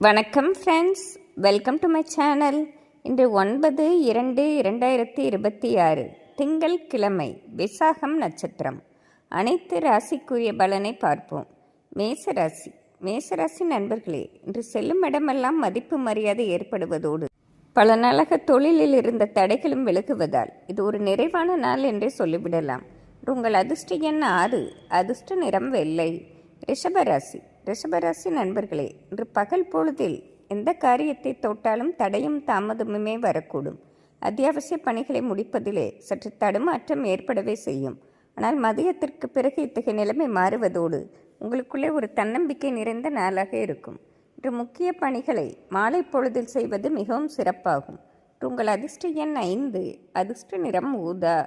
வணக்கம் friends welcome to my channel இன்று ஒன்பது இரண்டு இரண்டாயிரத்தி இருபத்தி ஆறு திங்கள் கிழமை விசாகம் நட்சத்திரம். அனைத்து ராசிக்குரிய பலனை பார்ப்போம். மேசராசி மேசராசி நண்பர்களே இன்று செல்லும் இடமெல்லாம் மதிப்பு மரியாதை ஏற்படுவதோடு பல நாளாக தொழிலில் இருந்த தடைகளும் விலகுவதால் இது ஒரு நிறைவான நாள் என்றே சொல்லிவிடலாம். உங்கள் அதிர்ஷ்ட எண் ஆறு அதிர்ஷ்ட நிறம் வெள்ளை. ரிஷபராசி ரிஷபராசி நண்பர்களே இன்று பகல் பொழுதில் எந்த காரியத்தை தொட்டாலும் தடையும் தாமதமுமே வரக்கூடும். அத்தியாவசிய பணிகளை முடிப்பதிலே சற்று தடுமாற்றம் ஏற்படவே செய்யும். ஆனால் மதியத்திற்கு பிறகு இத்தகைய நிலைமை மாறுவதோடு உங்களுக்குள்ளே ஒரு தன்னம்பிக்கை நிறைந்த நாளாக இருக்கும். இன்று முக்கிய பணிகளை மாலை பொழுதில் செய்வது மிகவும் சிறப்பாகும். உங்கள் அதிர்ஷ்ட எண் ஐந்து அதிர்ஷ்ட நிறம் ஊதா.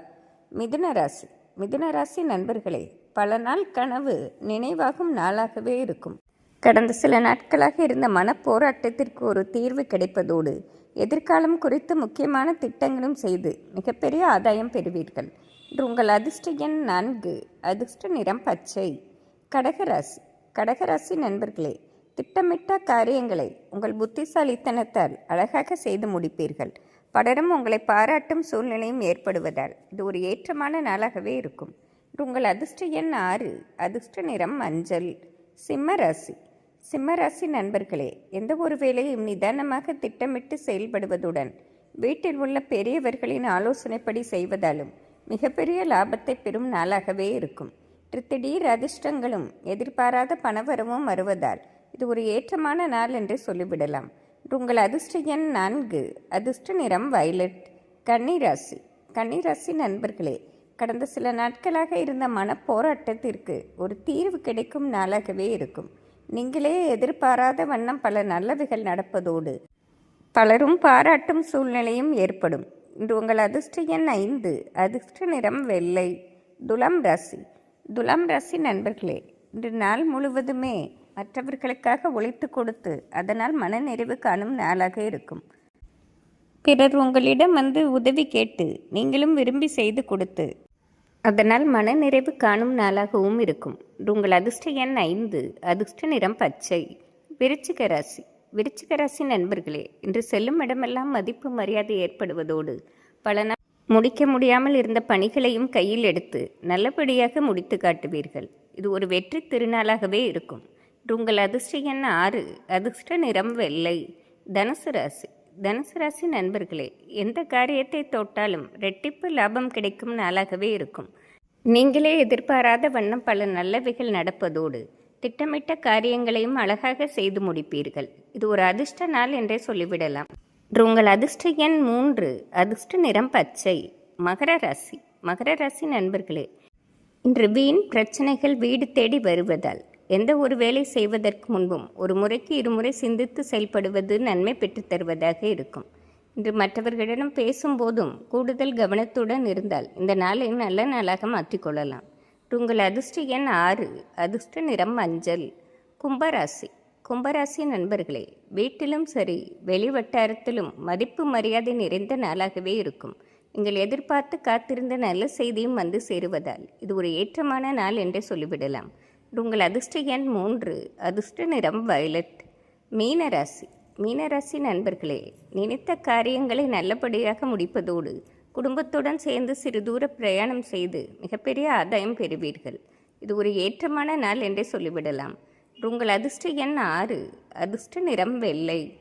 மிதுன ராசி மிதுன ராசி நண்பர்களே பல நாள் கனவு நினைவாகும் நாளாகவே இருக்கும். கடந்த சில நாட்களாக இருந்த மனப்போராட்டத்திற்கு ஒரு தீர்வு கிடைப்பதோடு எதிர்காலம் குறித்து முக்கியமான திட்டங்களும் செய்து மிகப்பெரிய ஆதாயம் பெறுவீர்கள். இன்று உங்கள் அதிர்ஷ்ட எண் நான்கு அதிர்ஷ்ட நிறம் பச்சை. கடகராசி கடகராசி நண்பர்களே திட்டமிட்ட காரியங்களை உங்கள் புத்திசாலித்தனத்தால் அழகாக செய்து முடிப்பீர்கள். பலரும் உங்களை பாராட்டும் சூழ்நிலையும் ஏற்படுவதால் இது ஒரு ஏற்றமான நாளாகவே இருக்கும். உங்கள் அதிர்ஷ்ட எண் ஆறு. அதிர்ஷ்ட நிறம் மஞ்சள். சிம்ம ராசி சிம்ம ராசி நண்பர்களே எந்த ஒரு வேலையும் நிதானமாக திட்டமிட்டு செயல்படுவதுடன் வீட்டில் உள்ள பெரியவர்களின் ஆலோசனைப்படி செய்வதாலும் மிகப்பெரிய லாபத்தை பெறும் நாளாகவே இருக்கும். திடீர் அதிர்ஷ்டங்களும் எதிர்பாராத பணவரவும் வருவதால் இது ஒரு ஏற்றமான நாள் என்று சொல்லிவிடலாம். உங்கள் அதிர்ஷ்ட எண் நான்கு. அதிர்ஷ்ட நிறம் வயலட். கன்னிராசி. கன்னிராசி நண்பர்களே கடந்த சில நாட்களாக இருந்த மன போராட்டத்திற்கு ஒரு தீர்வு கிடைக்கும் நாளாகவே இருக்கும். நீங்களே எதிர்பாராத வண்ணம் பல நல்லவைகள் நடப்பதோடு பலரும் பாராட்டும் சூழ்நிலையும் ஏற்படும். இன்று உங்கள் அதிர்ஷ்ட எண் ஐந்து அதிர்ஷ்ட நிறம் வெள்ளை. துலாம் ராசி. துலாம் ராசி நண்பர்களே இன்று நாள் முழுவதுமே மற்றவர்களுக்காக உழைத்து கொடுத்து அதனால் மனநிறைவு காணும் நாளாக இருக்கும். பிறர் உங்களிடம் வந்து உதவி கேட்டு நீங்களும் விரும்பி செய்து கொடுத்து அதனால் மனநிறைவு காணும் நாளாகவும் இருக்கும். உங்கள் அதிர்ஷ்ட எண் ஐந்து அதிர்ஷ்ட நிறம் பச்சை. விருச்சிக ராசி. விருச்சிக ராசி நண்பர்களே இன்று செல்லும் இடமெல்லாம் மதிப்பு மரியாதை ஏற்படுவதோடு பல நாள் முடிக்க முடியாமல் இருந்த பணிகளையும் கையில் எடுத்து நல்லபடியாக முடித்து காட்டுவீர்கள். இது ஒரு வெற்றி திருநாளாகவே இருக்கும். உங்கள் அதிர்ஷ்ட எண் ஆறு அதிர்ஷ்ட நிறம் வெள்ளை. தனுசு ராசி. தனுசு ராசி நண்பர்களே எந்த காரியத்தை தொட்டாலும் ரெட்டிப்பு லாபம் கிடைக்கும் நாளாகவே இருக்கும். நீங்களே எதிர்பாராத வண்ணம் பல நல்லவைகள் நடப்பதோடு திட்டமிட்ட காரியங்களையும் அழகாக செய்து முடிப்பீர்கள். இது ஒரு அதிர்ஷ்ட நாள் என்றே சொல்லிவிடலாம். இன்று உங்கள் அதிர்ஷ்ட எண் மூன்று அதிர்ஷ்ட நிறம் பச்சை மகர ராசி. மகர ராசி நண்பர்களே இன்று வீண் பிரச்சனைகள் வீடு தேடி வருவதால் எந்த ஒரு வேலை செய்வதற்கு முன்பும் ஒரு முறைக்கு இருமுறை சிந்தித்து செயல்படுவது நன்மை பெற்றுத் தருவதாக இருக்கும். இன்று மற்றவர்களிடம் பேசும்போதும் கூடுதல் கவனத்துடன் இருந்தால் இந்த நாளை நல்ல நாளாக மாற்றிக்கொள்ளலாம். உங்கள் அதிர்ஷ்ட எண் ஆறு அதிர்ஷ்ட நிறம் மஞ்சள் கும்பராசி. கும்பராசி நண்பர்களே வீட்டிலும் சரி வெளி வட்டாரத்திலும் மதிப்பு மரியாதை நிறைந்த நாளாகவே இருக்கும். நீங்கள் எதிர்பார்த்து காத்திருந்த நல்ல செய்தியும் வந்து சேருவதால் இது ஒரு ஏற்றமான நாள் என்றே சொல்லிவிடலாம். உங்கள் அதிர்ஷ்ட எண் மூன்று. அதிர்ஷ்ட நிறம் வயலட். மீனராசி. மீனராசி நண்பர்களே நினைத்த காரியங்களை நல்லபடியாக முடிப்பதோடு குடும்பத்துடன் சேர்ந்து சிறு தூர பிரயாணம் செய்து மிகப்பெரிய ஆதாயம் பெறுவீர்கள். இது ஒரு ஏற்றமான நாள் என்றே சொல்லிவிடலாம். உங்கள் அதிர்ஷ்ட எண் ஆறு. அதிர்ஷ்ட நிறம் வெள்ளை.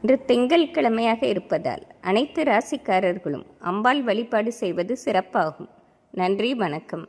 இன்று திங்கள் கிழமையாக இருப்பதால் அனைத்து ராசிக்காரர்களும் அம்பாள் வழிபாடு செய்வது சிறப்பாகும். நன்றி வணக்கம்.